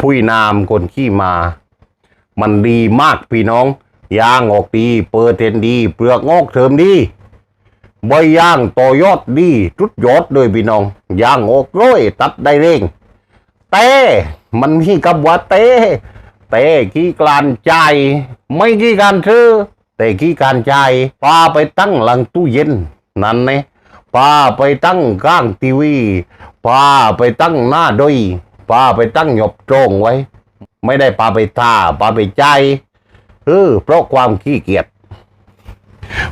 พุยนามคนขี้มา มันดีมากพี่น้อง ยางออกดี เปอร์เทนดี เปลือกงอกเสริมดีใบย่างต่อยอดดีจุดยอดเลยพี่น้อง ยางออกร้อยตัดได้เร่ง แต่มันมีคำว่าเต้แต่ขี้กลานใจ ไม่ขี้การซื้อแต่ขี้การใจพาไปตั้งหลังตู้เย็น นั่นไงพาไปตั้งข้างทีวีพาไปตั้งหน้าด้อย พาไปตั้งหยบโจงไว้ ไม่ได้พาไปท่าพาไปใจเออเพราะความขี้เกียจ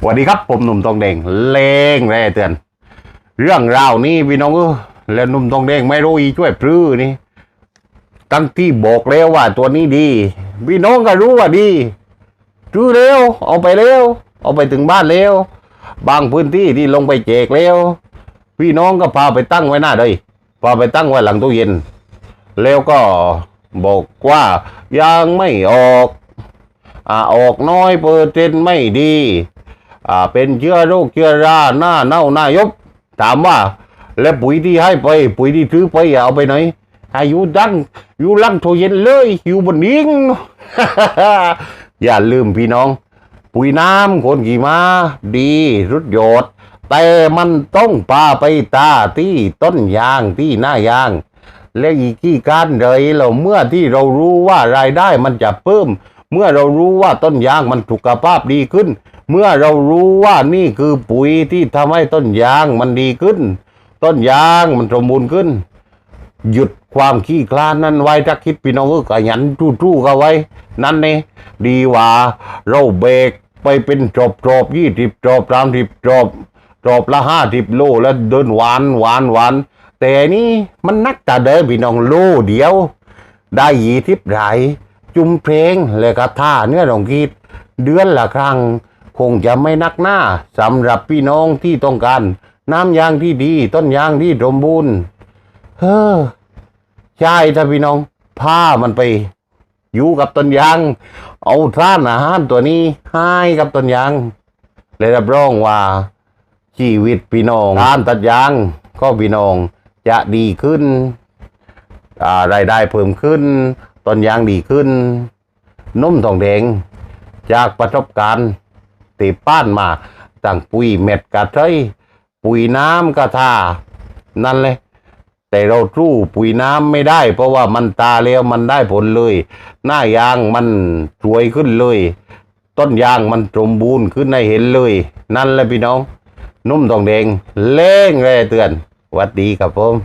สวัสดีครับผมหนุ่มทองแดงเลงแร่เตือน เรื่องราวนี้พี่น้องเออแล้วหนุ่มทองแดงไม่รู้อีช่วยพรื้อนี่ตั้งที่บอกแล้วว่าตัวนี้ดีพี่น้องก็รู้ว่าดีซื้เร็วเอาไปเร็วเอาไปถึงบ้านเร็วบางพื้นที่ที่ลงไปแจกแล้วพี่น้องก็พาไปตั้งไว้หน้าเลยพาไปตั้งไว้หลังตู้เย็น แล้วก็บอกว่ายังไม่ออกอ่าออกน้อยเปอร์เซ็นต์ไม่ดีอ่าเป็นเชื้อโรคเชื้อราหน้าเน่าหน้ายบ ถามว่า แล้วปุ๋ยที่ให้ไป ปุ๋ยที่ซื้อไปเอาไปไหนให้อยู่ดังอยู่ลังโถเย็นเลยอยู่บนนิ้งอย่าลืมพี่น้อง ปุ๋ยน้ำคนขี่มา ดีรุดโยดแต่มันต้องปาไปตาที่ต้นยางที่หน้ายาง และอีกที่การเลยเราเมื่อที่เรารู้ว่ารายได้มันจะเพิ่ม เมื่อเรารู้ว่าต้นยางมันสุขภาพดีขึ้น เมื่อเรารู้ว่านี่คือปุ๋ยที่ทำให้ต้นยางมันดีขึ้น ต้นยางมันสมบูรณ์ขึ้น หยุดความขี้คลานนั้นไว้ถ้าคิดพี่น้องก็ขยันทู่ๆกันไว้ นั่นเองดีกว่าเราเบรกไปเป็นจบจบยี่สิบจบสามสิบจบจบละห้าสิบโลแล้วเดินหวานหวานหวาน แต่นี่มันนักแต่เดินพี่น้องโลเดียว ได้ยีทิพไหลจุ่มเพลงเลยกระท่าเนื้อลองคิด เดือนละครั้ง คงจะไม่นักหน้าสำหรับพี่น้องที่ต้องการ น้ำยางที่ดี ต้นยางที่สมบูรณ์เฮ้อใช่ถ้าพี่น้องผ้ามันไป อยู่กับต้นยาง เอาท่านอาหารตัวนี้ให้กับต้นยางเลยรับรองว่าชีวิตพี่น้องท่านตัดยางก็พี่น้อง จะดีขึ้นรายได้เพิ่มขึ้น ต้นยางดีขึ้น นุ่มทองแดง จากประสบการณ์ติป้านมาตั้งปุ๋ยเม็ดกระเทยปุ๋ยน้ำกระทานั่นเลยแต่เราสู้ปุ๋ยน้ำไม่ได้ เพราะว่ามันตาแล้วมันได้ผลเลย หน้ายางมันสวยขึ้นเลย ต้นยางมันสมบูรณ์ขึ้นให้เห็นเลย นั่นแหละพี่น้อง นุ่มทองแดงเล่งแร่เตือน วัสดีครับผม